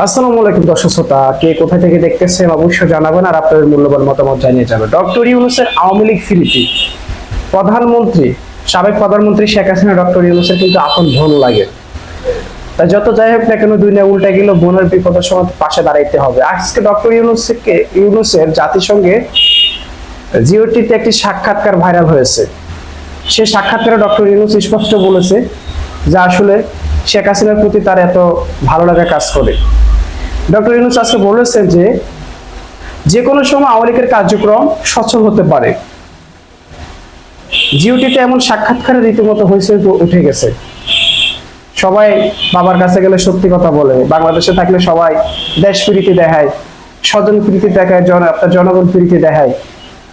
আসসালামু আলাইকুম দর্শক শ্রোতা, কে কোথা থেকে দেখতেছেন অবশ্যই জানাবেন আর আপনাদের মূল্যবান মতামত জানিয়ে যাবে। ডক্টর ইউনুসের আওয়ামী লীগ ফিরিতি। প্রধানমন্ত্রী, সাবেক প্রধানমন্ত্রী শেখ হাসিনা, ডক্টর ইউনুসের কিন্তু আপন বোন লাগে। তা যত যাই হোক না কেন দুনিয়া উল্টে গেল, বোনের বিপদের সময় পাশে দাঁড়াইতে হবে। আজকে ডক্টর ইউনুসকে, ইউনুসের জাতিসংঘে জিওটিতে একটি সাক্ষাৎকার ভাইরাল হয়েছে। সে সাক্ষাৎকারে ডক্টর ইউনুস স্পষ্ট বলেছে যে আসলে শেখ হাসিনার প্রতি তার এত ভালো লাগা কাজ করে। ডক্টর ইউনুস আজকে বলেছেন যে যে কোনো সময় আওয়ামী লীগের কার্যক্রম সচল হতে পারে। জিওটিতে এমন সাক্ষাৎকারে রীতিমতো হয়েছে উঠে গেছে। সবাই বাবার কাছে গেলে সত্যি কথা বলে। বাংলাদেশে থাকলে সবাই দেশ প্রীতি দেখায় স্বজন প্রীতি দেখায়, জন, আপনার জনগণ প্রীতি দেখায়।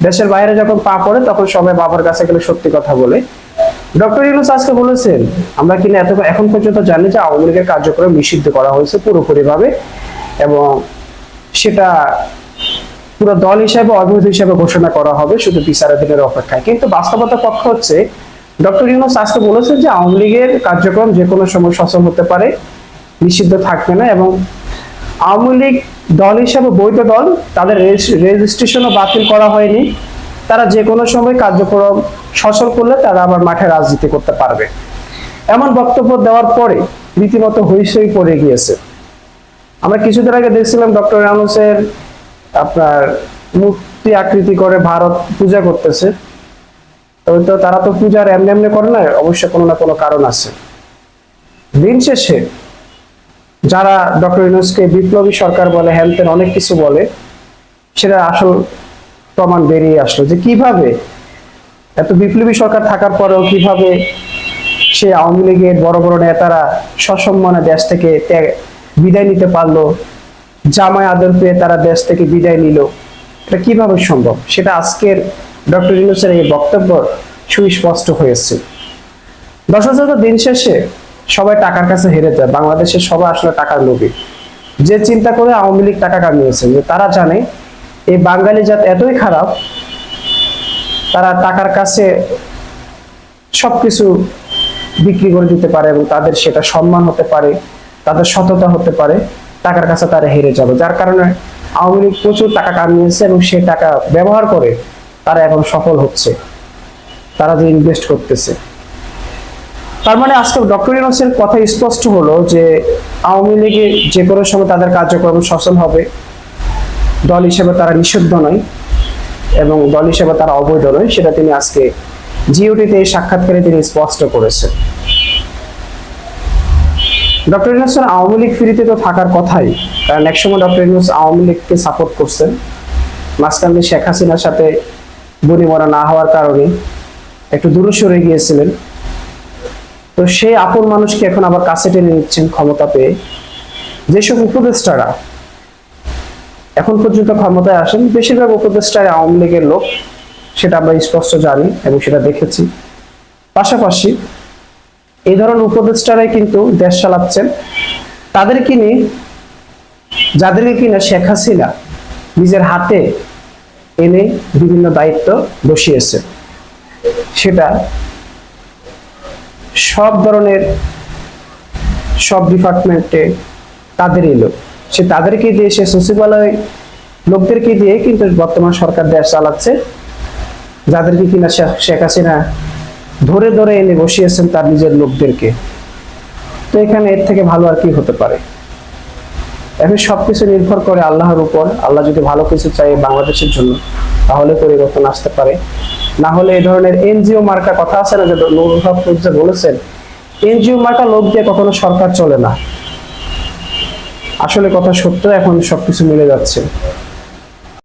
দেশের বাইরে যখন পা পড়ে, তখন সবাই বাবার কাছে গেলে সত্যি কথা বলে। ডক্টর ইউনুস আজকে বলেছেন, আমরা কিনা এত এখন পর্যন্ত জানি যে আওয়ামী লীগের কার্যক্রম নিষিদ্ধ করা হয়েছে পুরোপুরি ভাবে এবং সেটা পুরো দল হিসাবে অবৈধ হিসাবে ঘোষণা করা হবে শুধু বিচারাধীনের অপেক্ষায়। কিন্তু বাস্তবতা পক্ষ হচ্ছে, ডক্টর ইউনুস আজকে বলেছেন যে আওয়ামী লীগের কার্যক্রম যে কোনো সময় সচল হতে পারে, নিষিদ্ধ থাকবে না এবং আওয়ামী লীগ দল হিসাবে বৈধ দল, তাদের রেজিস্ট্রেশনও বাতিল করা হয়নি। তারা যে কোনো সময় কার্যক্রম সচল করলে তারা আবার মাঠে রাজনীতি করতে পারবে। এমন বক্তব্য দেওয়ার পরে রীতিমতো হইসই পড়ে গিয়েছে। আমরা কিছুদিন আগে দেখছিলাম ডক্টর রানুসের আপনার মূর্তি আকৃতি করে ভারত পূজা করতেছে। তবে তো তারা তো পূজার এমনি এমনি করে না অবশ্যই কোনো না কোনো কারণ আছে। দিন শেষে যারা ডক্টর ইউনুসকে বিপ্লবী সরকার বলে ত্যান অনেক কিছু বলে, সেটা আসল প্রমাণ বেরিয়ে আসলো যে কীভাবে এত বিপ্লবী সরকার থাকার পরেও কীভাবে সে আওয়ামী লীগের বড় বড় নেতারা সসম্মানে দেশ থেকে বিদায় নিতে পারল জামায় আদর পেয়ে তারা দেশ থেকে বিদায় নিল, এটা কীভাবে সম্ভব? সেটা আজকের ডক্টর ইউনুসের এই বক্তব্য সুস্পষ্ট হয়েছে। দর্শক দিন শেষে সবাই টাকার কাছে হেরে যায়। বাংলাদেশের সবাই আসলে টাকার লোভী। যে চিন্তা করে আওয়ামী লীগ টাকা কামিয়েছে, যে তারা জানে এই বাঙালি জাত এতই খারাপ, তারা টাকার কাছে সবকিছু বিক্রি করে দিতে পারে এবং তাদের সেটা সম্মান হতে পারে, তাদের সততা হতে পারে, টাকার কাছে তারা হেরে যাবে। যার কারণে আওয়ামী লীগ প্রচুর টাকা কামিয়েছে এবং সে টাকা ব্যবহার করে তারা এখন সফল হচ্ছে। তারা যে ইনভেস্ট করতেছে। তার মানে আজকে ডক্টর ইউনুসের কথা স্পষ্ট হলো যে আওয়ামী লীগে যে কোনো সময় তাদের কার্যক্রম সফল হবে। দল হিসেবে তারা নিষিদ্ধ নয় এবং দল হিসেবে তারা অবৈধ নয়, সেটা তিনি আজকে জিওটিতে এই সাক্ষাৎকারে তিনি স্পষ্ট করেছেন। ডক্টর ইউনুসের আওয়ামী লীগ ফিরিতে তো থাকার কথাই, কারণ একসময় ডক্টর ইউনুস আওয়ামী লীগকে সাপোর্ট করছেন। মাঝখান শেখ হাসিনার সাথে বনিমরা না হওয়ার কারণে একটু দূরে সরে গিয়েছিলেন। তো সেই আপন মানুষকে এখন আবার কাছে টেনে নিচ্ছেন ক্ষমতা পেয়ে। যেসব উপদেষ্টারা এখন পর্যন্ত ক্ষমতায় আসেন, বেশিরভাগ উপদেষ্টারা আওয়ামী লীগের লোক, সেটা আমরা স্পষ্ট জানি এবং সেটা দেখেছি। পাশাপাশি এই ধরনের উপদেষ্টারাই কিন্তু দেশ চালাচ্ছেন। তাদের নিয়ে, যাদেরকে কিনা শেখ হাসিনা নিজের হাতে এনে বিভিন্ন দায়িত্ব বসিয়েছে, সেটা সব ধরনের সব ডিপার্টমেন্টে তাদেরই লোক সে তাদেরকে দিয়ে, সে সচিবালয় লোকদেরকে দিয়ে কিন্তু বর্তমান সরকার দেশ চালাচ্ছে। যাদেরকে কিনা শেখ হাসিনা ধরে ধরে এনে বসিয়েছেন তার নিজের লোকদেরকে। তো এখানে এর থেকে ভালো আর কি হতে পারে? এখন সবকিছু নির্ভর করে আল্লাহর উপর। আল্লাহ যদি ভালো কিছু চাই বাংলাদেশের জন্য, তাহলে পরিবর্তন আসতে পারে। না হলে এই ধরনের এনজিও মার্কা কথা আছে না, যে নুরুল বলেছেন, এনজিও মার্কা লোক দিয়ে কখনো সরকার চলে না। আসলে কথা সত্য, এখন সবকিছু মিলে যাচ্ছে।